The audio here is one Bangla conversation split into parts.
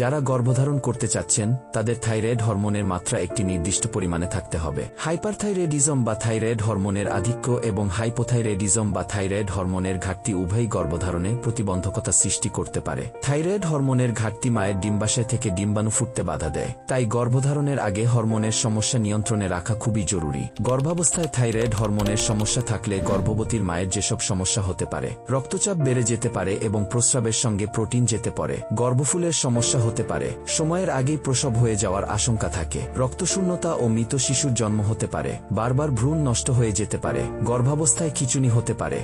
যারা গর্ভধারণ করতে চাচ্ছেন, তাদের থাইরয়েড হরমোনের মাত্রা একটি নির্দিষ্ট পরিমাণে থাকতে হবে। হাইপারথাইরয়েডিজম বা থাইরয়েড হরমোনের আধিক্য এবং হাইপোথাইরয়েডিজম বা থাইরয়েড হরমোনের ঘাটতি উভয়ই গর্ভধারণে প্রতিবন্ধকতা সৃষ্টি করতে পারে। থাইরয়েড হরমোনের ঘাটতি মায়ের ডিম্বাশয় থেকে ডিম্বাণু ফুটতে বাধা দেয়। তাই গর্ভধারণের আগে হরমোনের সমস্যা নিয়ন্ত্রণে রাখা খুবই জরুরি। গর্ভাবস্থায় থাইরয়েড হরমোনের সমস্যা থাকলে গর্ভবতীর মায়ের যেসব সমস্যা হতে পারে, রক্তচাপ বেড়ে যেতে পারে এবং প্রস্রাবের সঙ্গে প্রোটিন যেতে পারে। গর্ভফুলের সমস্যা হতে পারে। সময়ের আগেই প্রসব হয়ে যাওয়ার আশঙ্কা থাকে। রক্তশূন্যতা ও মৃত শিশুর জন্ম হতে পারে। বারবার ভ্রূণ নষ্ট হয়ে যেতে পারে। গর্ভাবস্থায় খিচুনি হতে পারে।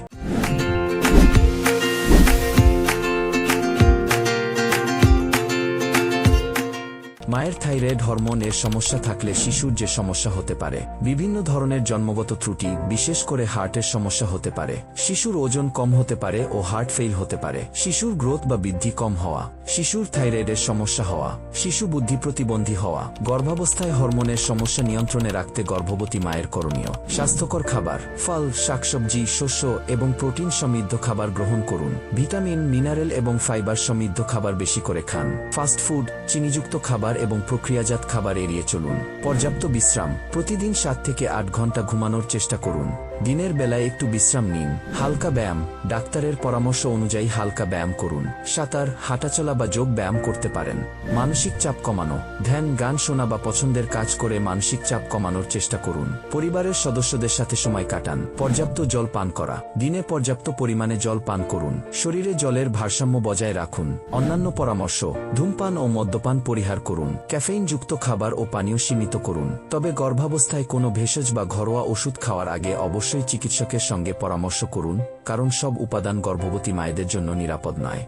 মায়ের থাইরয়েড হরমোনের সমস্যা থাকলে শিশুর যে সমস্যা হতে পারে, বিভিন্ন ধরনের জন্মগত ত্রুটি, বিশেষ করে হার্টের সমস্যা হতে পারে। শিশুর ওজন কম হতে পারে ও হার্ট ফেইল হতে পারে। শিশুর গ্রোথ বা বৃদ্ধি কম হওয়া, শিশুর থাইরয়েডের সমস্যা হওয়া, শিশু বুদ্ধি প্রতিবন্ধী হওয়া, গর্ভাবস্থায় হরমোনের সমস্যা নিয়ন্ত্রণে রাখতে গর্ভবতী মায়ের করণীয়। স্বাস্থ্যকর খাবার, ফল, শাকসবজি, শস্য এবং প্রোটিন সমৃদ্ধ খাবার গ্রহণ করুন। ভিটামিন, মিনারেল এবং ফাইবার সমৃদ্ধ খাবার বেশি করে খান। ফাস্ট ফুড, চিনিযুক্ত খাবার এবং প্রক্রিয়াজাত খাবার এড়িয়ে চলুন। পর্যাপ্ত বিশ্রাম। প্রতিদিন সাত থেকে আট ঘণ্টা ঘুমানোর চেষ্টা করুন। দিনের বেলায় একটু বিশ্রাম নিন, হালকা ব্যায়াম, ডাক্তারের পরামর্শ অনুযায়ী হালকা ব্যায়াম করুন, সাঁতার, হাঁটাচলা বা যোগ ব্যায়াম করতে পারেন। মানসিক চাপ কমানো, ধ্যান, গান শোনা বা পছন্দের কাজ করে মানসিক চাপ কমানোর চেষ্টা করুন। পরিবারের সদস্যদের সাথে সময় কাটান, পর্যাপ্ত জল পান করা, দিনে পর্যাপ্ত পরিমাণে জল পান করুন, শরীরে জলের ভারসাম্য বজায় রাখুন, অন্যান্য পরামর্শ, ধূমপান ও মদ্যপান পরিহার করুন, ক্যাফেইনযুক্ত খাবার ও পানীয় সীমিত করুন, তবে গর্ভাবস্থায় কোনো ভেষজ বা ঘরোয়া ওষুধ খাওয়ার আগে অবশ্যই চিকিৎসকের সঙ্গে পরামর্শ করুন কারণ সব উপাদান গর্ভবতী মায়েদের জন্য নিরাপদ নয়।